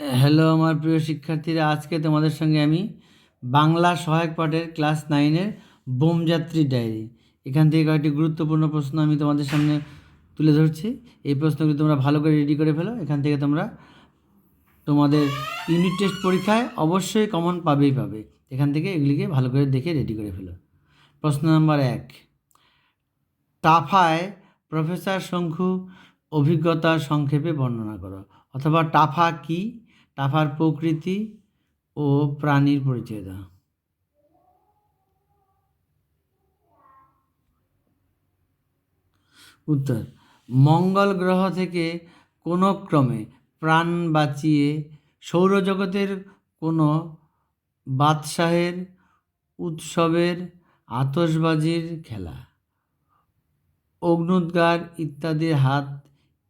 Hello আমার প্রিয় শিক্ষার্থীরা, আজকে তোমাদের সঙ্গে আমি বাংলা সহায়ক পাঠের ক্লাস নাইনের বোমযাত্রী ডায়েরি। এখান থেকে কয়েকটি গুরুত্বপূর্ণ প্রশ্ন আমি তোমাদের সামনে তুলে ধরছি। এই প্রশ্নগুলি তোমরা ভালো করে রেডি করে ফেলো। এখান থেকে তোমরা তোমাদের ইউনিট টেস্ট পরীক্ষায় অবশ্যই কমন পাবেই পাবে। এখান থেকে এগুলিকে ভালো করে দেখে রেডি করে ফেলো। প্রশ্ন নাম্বার এক। টাফায় প্রফেসর শঙ্কু অভিজ্ঞতা সংক্ষেপে বর্ণনা করো। অথবা টাফা কি? টাফার প্রকৃতি ও প্রাণীর পরিচয় দাও। উত্তর, মঙ্গল গ্রহ থেকে কোনো ক্রমে প্রাণ বাঁচিয়ে সৌরজগতের কোনো বাদশাহের, উৎসবের, আতশবাজির খেলা, অগ্নুদ্গার ইত্যাদির হাত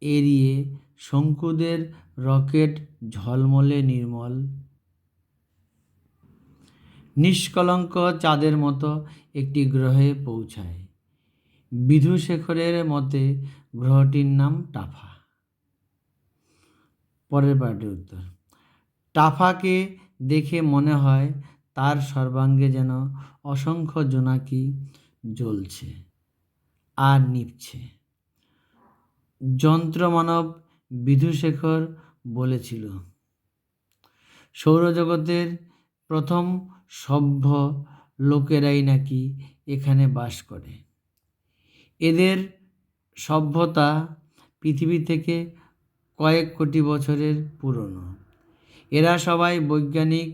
এড়িয়ে শঙ্কুদের রকেট ঝলমলে নির্মল। নিষ্কলঙ্ক চাঁদের মতো একটি গ্রহে পৌঁছায়। বিধুশেখরের মতে গ্রহটির নাম টাফা। পরের পার্টির উত্তর। টাফাকে দেখে মনে হয় তার সর্বাঙ্গে যেন অসংখ্য জোনাকি জ্বলছে আর নিভছে। যন্ত্রমানব বিধুশেখর বলেছিল। সৌরজগতের প্রথম সভ্য লোকেরাই নাকি এখানে বাস করে। এদের সভ্যতা পৃথিবী থেকে কয়েক কোটি বছরের পুরনো। এরা সবাই বৈজ্ঞানিক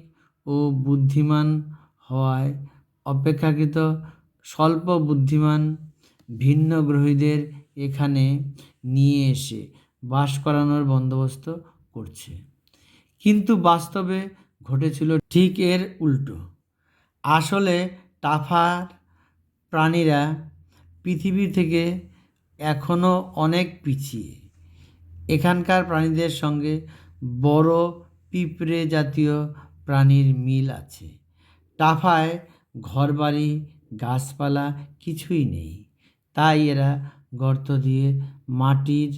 ও বুদ্ধিমান হওয়ায় অপেক্ষাকৃত স্বল্প বুদ্ধিমান ভিন্ন গ্রহীদের এখানে নিয়ে এসে বাস করানোর বন্দোবস্ত করছে। কিন্তু বাস্তবে ঘটেছিল ঠিক এর উল্টো। আসলে টাফার প্রাণীরা পৃথিবী থেকে এখনও অনেক পিছিয়ে। এখানকার প্রাণীদের সঙ্গে বড় পিঁপড়ে জাতীয় প্রাণীর মিল আছে। টাফায় ঘরবাড়ি, গাছপালা কিছুই নেই। তাই এরা গর্ত দিয়ে মাটির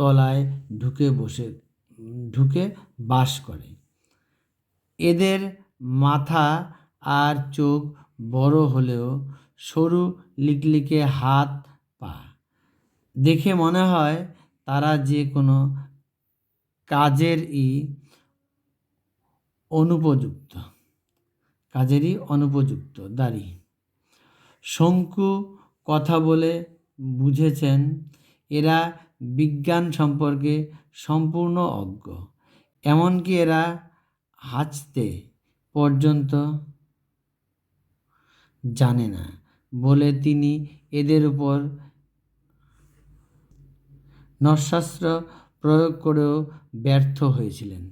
তলায় ঢুকে বসে, ঢুকে বাস করে। এদের মাথা আর চোখ বড় হলেও সরু লিকলিকে হাত, পা। দেখে মনে হয় তারা যে কোনো কাজেরই অনুপযুক্ত কাজেরই অনুপযুক্ত দাড়ি। শঙ্কু কথা বলে বুঝেছেন, এরা বিজ্ঞান সম্পর্কে সম্পূর্ণ অজ্ঞ। এমনকি এরা হাঁচতে পর্যন্ত জানে না বলে তিনি এদের উপর নশাস্ত্র প্রয়োগ করেও ব্যর্থ হয়েছিলেন।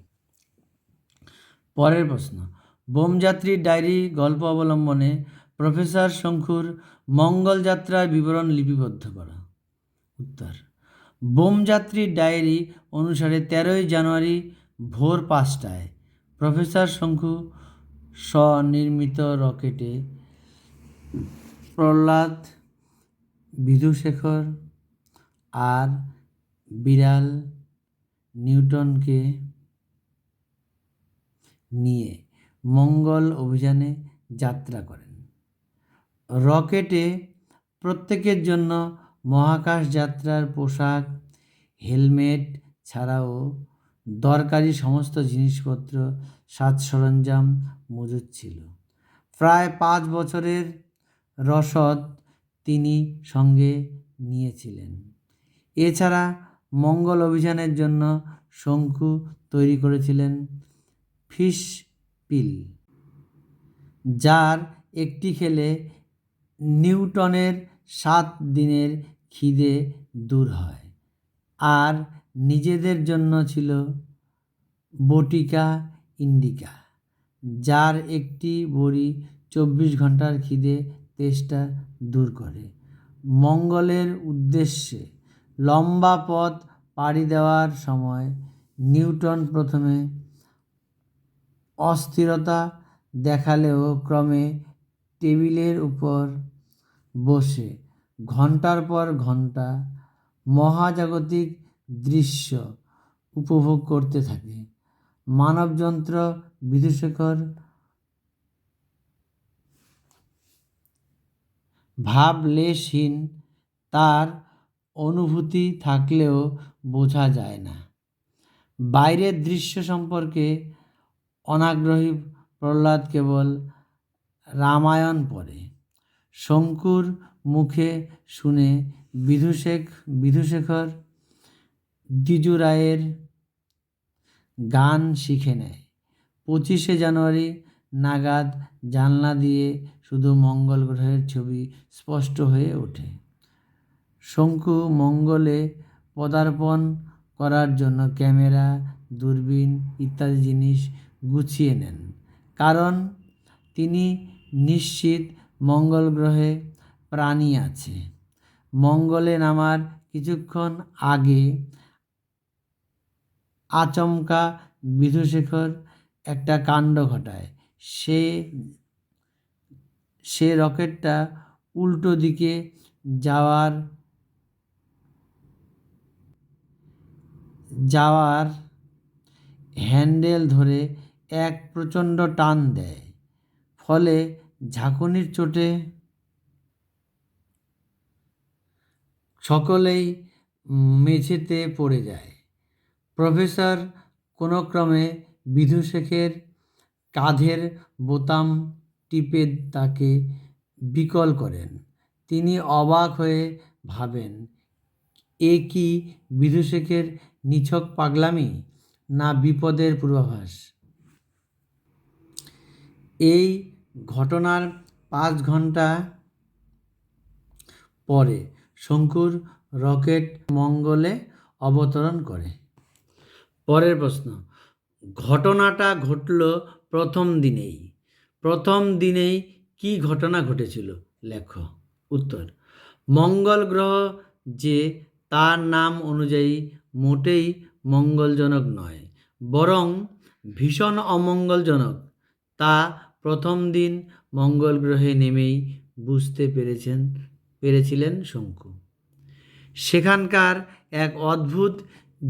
পরের প্রশ্ন বোমযাত্রীর ডায়েরি গল্প অবলম্বনে প্রফেসর শঙ্কুর মঙ্গল যাত্রার বিবরণ লিপিবদ্ধ করা। উত্তর বোমযাত্রীর ডায়েরি অনুসারে তেরোই জানুয়ারি ভোর পাঁচটায় প্রফেসর শঙ্কু স্বনির্মিত রকেটে প্রহ্লাদ, বিধুশেখর আর বিড়াল নিউটনকে নিয়ে মঙ্গল অভিযানে যাত্রা করেন। রকেটে প্রত্যেকের জন্য মহাকাশ যাত্রার পোশাক, হেলমেট ছাড়াও দরকারি সমস্ত জিনিসপত্র সাজ সরঞ্জাম মজুদ ছিল। প্রায় পাঁচ বছরের রসদ তিনি সঙ্গে নিয়েছিলেন। এছাড়া মঙ্গল অভিযানের জন্য শঙ্কু তৈরি করেছিলেন ফিশ পিল, যার একটি খেলে নিউটনের সাত দিনের খিদে দূর হয়। আর নিজেদের জন্য ছিল বটিকা ইন্ডিকা, যার একটি বড়ি চব্বিশ ঘণ্টার খিদে তেষ্টা দূর করে। মঙ্গলের উদ্দেশ্যে লম্বা পথ পাড়ি দেওয়ার সময় নিউটন প্রথমে অস্থিরতা দেখালেও ক্রমে টেবিলের উপর বসে ঘণ্টার পর ঘণ্টা মহাজাগতিক দৃশ্য উপভোগ করতে থাকে। মানবযন্ত্র বিদুশেখর ভাবলেশহীন তার অনুভূতি থাকলেও বোঝা যায় না। বাইরের দৃশ্য সম্পর্কে অনাগ্রহী প্রহ্লাদ কেবল রামায়ণ পড়ে। শঙ্কুর মুখে শুনে বিধুশেখ বিধুশেখর দ্বিজু রায়ের গান শিখে নেয়। পঁচিশে জানুয়ারি নাগাদ জানলা দিয়ে শুধু মঙ্গল গ্রহের ছবি স্পষ্ট হয়ে ওঠে। শঙ্কু মঙ্গলে পদার্পণ করার জন্য ক্যামেরা, দূরবীন ইত্যাদি জিনিস গুছিয়ে নেন। কারণ তিনি নিশ্চিত মঙ্গল গ্রহে প্রাণী আছে। মঙ্গলে নামার কিছুক্ষণ আগে আচমকা বিধুশেখর একটা কাণ্ড ঘটায়। সে সে রকেটটা উল্টো দিকে যাওয়ার যাওয়ার হ্যান্ডেল ধরে এক প্রচণ্ড টান দেয়। ফলে ঝাঁকুনির চোটে সকলেই মেঝেতে পড়ে যায়। প্রফেসর কোনো ক্রমে বিধু শেখের কাঁধের বোতাম টিপে তাকে বিকল করেন। তিনি অবাক হয়ে ভাবেন, এ কি বিধু শেখের নিছক পাগলামি না বিপদের পূর্বাভাস? এই ঘটনার পাঁচ ঘণ্টা পরে শঙ্কুর রকেট মঙ্গলে অবতরণ করে। পরের প্রশ্ন, ঘটনাটা ঘটল প্রথম দিনেই। প্রথম দিনেই কি ঘটনা ঘটেছিল? লেখ। উত্তর, মঙ্গল গ্রহ যে তার নাম অনুযায়ী মোটেই মঙ্গলজনক নয়, বরং ভীষণ অমঙ্গলজনক। তা প্রথম দিন মঙ্গল গ্রহে নেমেই বুঝতে পেরেছেন পেরেছিলেন শঙ্কু। সেখানকার এক অদ্ভুত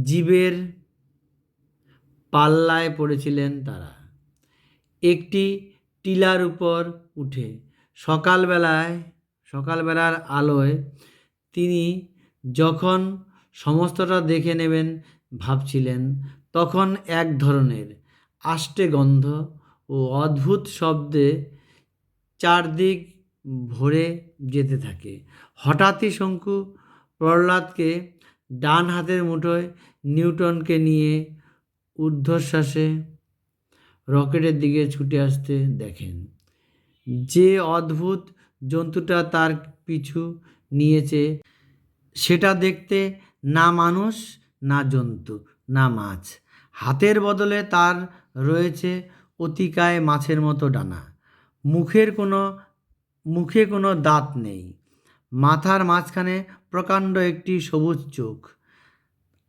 জীবের পাল্লায় পড়েছিলেন তারা। একটি টিলার উপর উঠে সকালবেলায়, সকালবেলার আলোয় তিনি যখন সমস্তটা দেখে নেবেন ভাবছিলেন, তখন এক ধরনের আষ্টে গন্ধ ও অদ্ভুত শব্দে চারদিক ভরে যেতে থাকে। হঠাৎই শঙ্কু প্রহ্লাদকে ডান হাতের মুঠোয় নিউটনকে নিয়ে ঊর্ধ্বশ্বাসে রকেটের দিকে ছুটে আসতে দেখেন। যে অদ্ভুত জন্তুটা তার পিছু নিয়েছে, সেটা দেখতে না মানুষ, না জন্তু, না মাছ। হাতের বদলে তার রয়েছে অতিকায় মাছের মতো ডানা। মুখের কোনো মুখে কোনো দাঁত নেই। মাথার মাঝখানে প্রকাণ্ড একটি সবুজ চোখ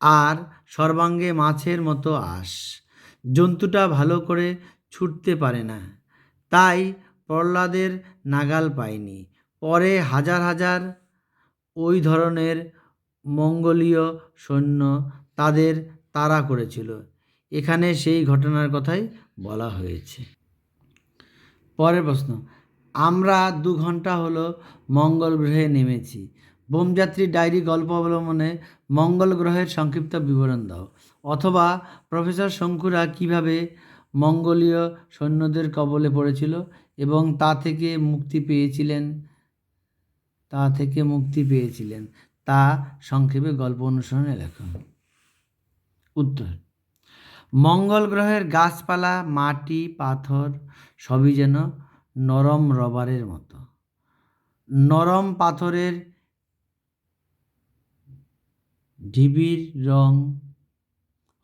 আর সর্বাঙ্গে মাছের মতো আঁশ। জন্তুটা ভালো করে ছুটতে পারে না। তাই প্রহ্লাদের নাগাল পায়নি পরে হাজার হাজার ওই ধরনের মঙ্গলীয় সৈন্য তাদের তাড়া করেছিল। এখানে সেই ঘটনার কথাই বলা হয়েছে। পরের প্রশ্ন আমরা দু ঘণ্টা হলো মঙ্গল গ্রহে নেমেছি। বোমযাত্রী ডায়েরি গল্প অবলম্বনে মঙ্গল গ্রহের সংক্ষিপ্ত বিবরণ দাও। অথবা প্রফেসর শঙ্কুরা কীভাবে মঙ্গলীয় সৈন্যদের কবলে পড়েছিল এবং তা থেকে মুক্তি পেয়েছিলেন? তা থেকে মুক্তি পেয়েছিলেন। তা সংক্ষেপে গল্প অনুসরণে লেখা। উত্তর। মঙ্গল গ্রহের গাছপালা, মাটি, পাথর সবই যেন নরম রবারের মতো। নরম পাথরের ঢিবির রং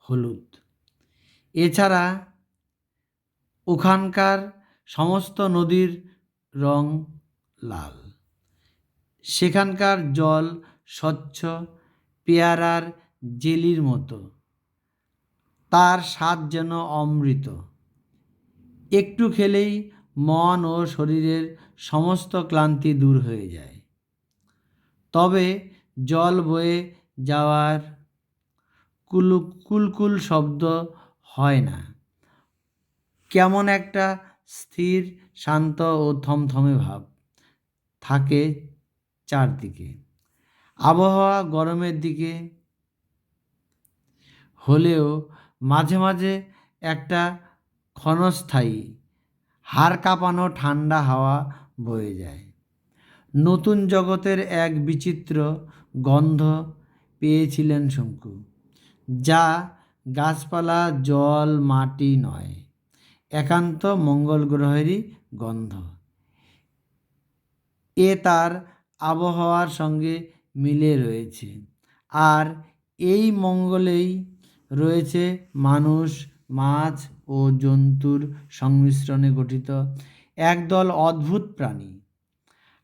হলুদ। এছাড়া ওখানকার সমস্ত নদীর রং লাল। সেখানকার জল স্বচ্ছ, পেয়ারার জেলির মতো। তার স্বাদ যেন অমৃত। একটু খেলেই মন ও শরীরের সমস্ত ক্লান্তি দূর হয়ে যায়। তবে জল বয়ে যাওয়ার কুলু, কুলকুল শব্দ হয় না। কেমন একটা স্থির, শান্ত ও থমথমে ভাব থাকে চারদিকে। আবহাওয়া গরমের দিকে হলেও মাঝে মাঝে একটা ক্ষণস্থায়ী হাড় কাঁপানো ঠান্ডা হাওয়া বয়ে যায়। নতুন জগতের এক বিচিত্র গন্ধ পেয়েছিলেন শঙ্কু, যা গাছপালা, জল, মাটি নয়, একান্ত মঙ্গল গ্রহেরই গন্ধ। এ তার আবহাওয়ার সঙ্গে মিলে রয়েছে, আর এই মঙ্গলেই রয়েছে মানুষ, মাছ ও জন্তুর সংমিশ্রণে গঠিত একদল অদ্ভুত প্রাণী।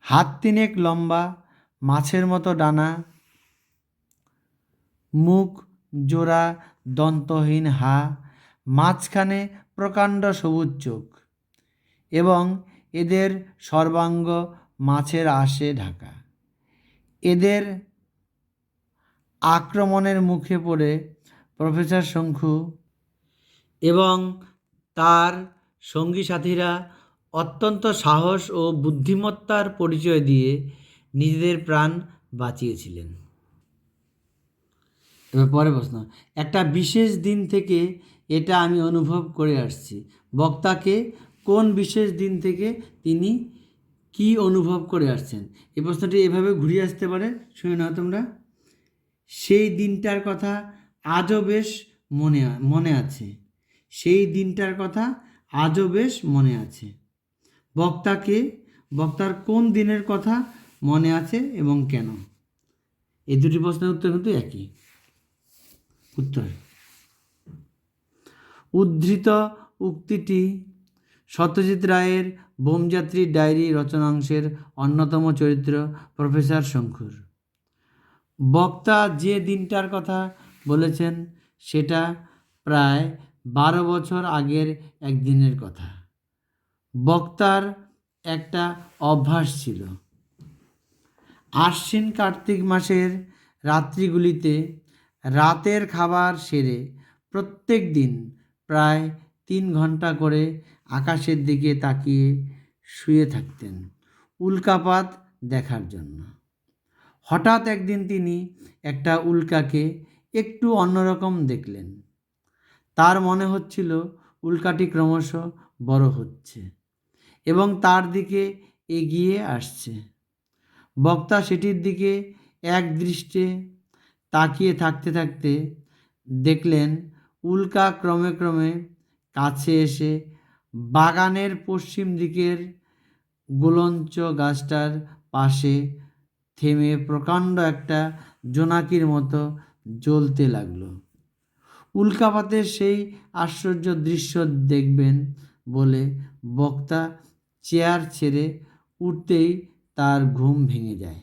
হাত তিনেক লম্বা, মাছের মতো ডানা, মুখ জোড়া দন্তহীন হা, মাঝখানে প্রকাণ্ড সবুজ চোখ এবং এদের সর্বাঙ্গ মাছের আশে ঢাকা। এদের আক্রমণের মুখে পড়ে প্রফেসর শঙ্কু এবং তার সঙ্গী সাথীরা অত্যন্ত সাহস ও বুদ্ধিমত্তার পরিচয় দিয়ে নিজেদের প্রাণ বাঁচিয়েছিলেন। এবার পরে প্রশ্ন, একটা বিশেষ দিন থেকে এটা আমি অনুভব করে আসছি। বক্তাকে কোন বিশেষ দিন থেকে তিনি কি অনুভব করে আসছেন? এই প্রশ্নটি এভাবে ঘুরিয়ে আসতে পারে, শুনে নাও তোমরা। সেই দিনটার কথা আজও বেশ মনে মনে আছে। সেই দিনটার কথা আজও বেশ মনে আছে। বক্তাকে, বক্তার কোন দিনের কথা মনে আছে এবং কেন? এই দুটি প্রশ্নের উত্তর কিন্তু একই। উত্তর, উদ্ধৃত উক্তিটি সত্যজিৎ রায়ের বোমযাত্রী ডায়েরি রচনাংশের অন্যতম চরিত্র প্রফেসর শঙ্কুর। বক্তা যে দিনটার কথা বলেছেন, সেটা প্রায় বারো বছর আগের একদিনের কথা। বক্তার একটা অভ্যাস ছিল। আশ্বিন কার্তিক মাসের রাত্রিগুলিতে রাতের খাবার সেরে প্রত্যেক দিন প্রায় তিন ঘণ্টা করে আকাশের দিকে তাকিয়ে শুয়ে থাকতেন উল্কাপাত দেখার জন্য। হঠাৎ একদিন তিনি একটা উল্কাকে একটু অন্যরকম দেখলেন। তার মনে হচ্ছিল উল্কাটি ক্রমশ বড় হচ্ছে এবং তার দিকে এগিয়ে আসছে। বক্তা সেটির দিকে এক দৃষ্টে তাকিয়ে থাকতে থাকতে দেখলেন উল্কা ক্রমে ক্রমে কাছে এসে বাগানের পশ্চিম দিকের গোলঞ্চ গাছটার পাশে থেমে প্রকাণ্ড একটা জোনাকির মতো জ্বলতে লাগল। উল্কাপাতের সেই আশ্চর্য দৃশ্য দেখবেন বলে বক্তা চেয়ার ছেড়ে উঠতেই তার ঘুম ভেঙে যায়।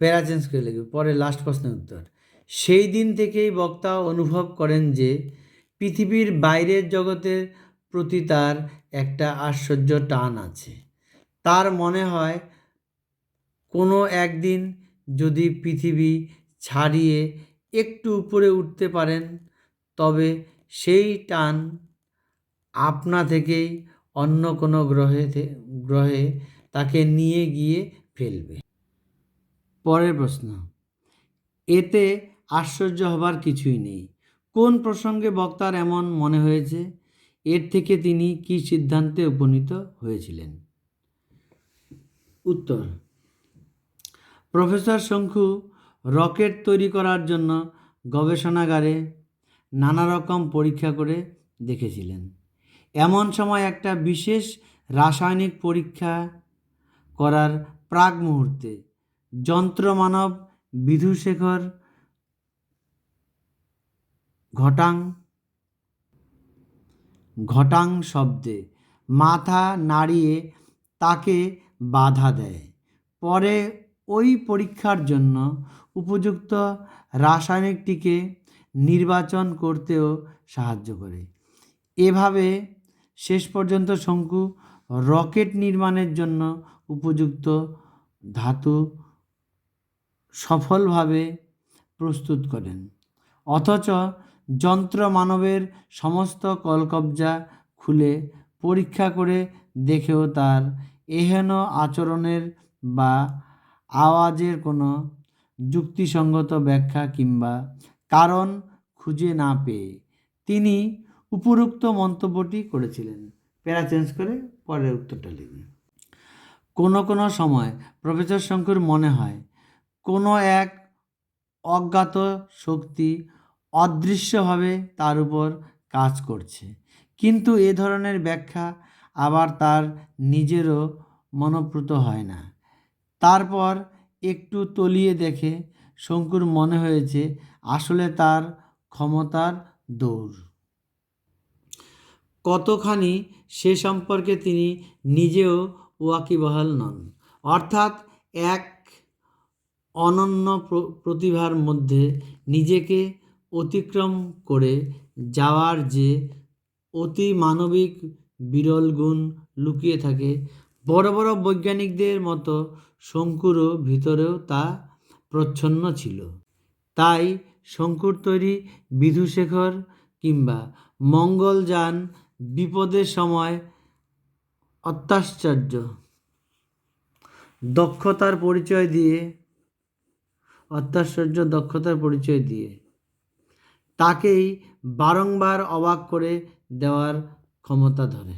প্যারা চেঞ্জ করে লিখবে, পরে লাস্ট প্রশ্নের উত্তর। সেই দিন থেকেই বক্তা অনুভব করেন যে পৃথিবীর বাইরের জগতের প্রতি তার একটা আশ্চর্য টান আছে। তার মনে হয় কোনো একদিন যদি পৃথিবী ছাড়িয়ে একটু উপরে উঠতে পারেন, তবে সেই টান আপনা থেকেই অন্য কোনো গ্রহে গ্রহে তাকে নিয়ে গিয়ে ফেলবে। পরের প্রশ্ন, এতে আশ্চর্য হবার কিছুই নেই। কোন প্রসঙ্গে বক্তার এমন মনে হয়েছে? এর থেকে তিনি কি সিদ্ধান্তে উপনীত হয়েছিলেন? উত্তর, প্রফেসর শঙ্কু রকেট তৈরি করার জন্য গবেষণাগারে নানা রকম পরীক্ষা করে দেখেছিলেন। এমন সময় একটা বিশেষ রাসায়নিক পরীক্ষা করার প্রাক মুহূর্তে যন্ত্রমানব বিধুশেখর ঘটাং ঘটাং শব্দে মাথা নাড়িয়ে তাকে বাধা দেয়। পরে ওই পরীক্ষার জন্য উপযুক্ত রাসায়নিকটিকে নির্বাচন করতেও সাহায্য করে। এভাবে শেষ পর্যন্ত শঙ্কু রকেট নির্মাণের জন্য উপযুক্ত ধাতু সফলভাবে প্রস্তুত করেন। অথচ যন্ত্র মানবের সমস্ত কলকবজা খুলে পরীক্ষা করে দেখেও তার এহেন আচরণের বা আওয়াজের কোনো যুক্তিসঙ্গত ব্যাখ্যা কিংবা কারণ খুঁজে না পেয়ে তিনি উপরোক্ত মন্তব্যটি করেছিলেন। প্যারা চেঞ্জ করে পরের উত্তরটা লিখুন। কোনো কোনো সময় প্রফেসর শঙ্কুর মনে হয়, কোনো এক অজ্ঞাত শক্তি অদৃশ্যভাবে তার উপর কাজ করছে। কিন্তু এ ধরনের ব্যাখ্যা আবার তার নিজেরও মনোপ্রুত হয় না। তারপর একটু তলিয়ে দেখে শঙ্কুর মনে হয়েছে আসলে তার ক্ষমতার দৌড়। কতখানি সে সম্পর্কে তিনি নিজেও ওয়াকিবহাল নন। অর্থাৎ এক অনন্য প্র- প্রতিভার মধ্যে নিজেকে অতিক্রম করে যাওয়ার যে অতি মানবিক বিরল গুণ লুকিয়ে থাকে বড় বড় বৈজ্ঞানিকদের মতো শঙ্কুরও ভিতরেও তা প্রচ্ছন্ন ছিল। তাই শঙ্কুর তৈরি বিধুশেখর কিংবা মঙ্গলযান বিপদের সময় অত্যাশ্চর্য। দক্ষতার পরিচয় দিয়ে, অত্যাশ্চর্য দক্ষতার পরিচয় দিয়ে তাকেই বারংবার অবাক করে দেওয়ার ক্ষমতা ধরে।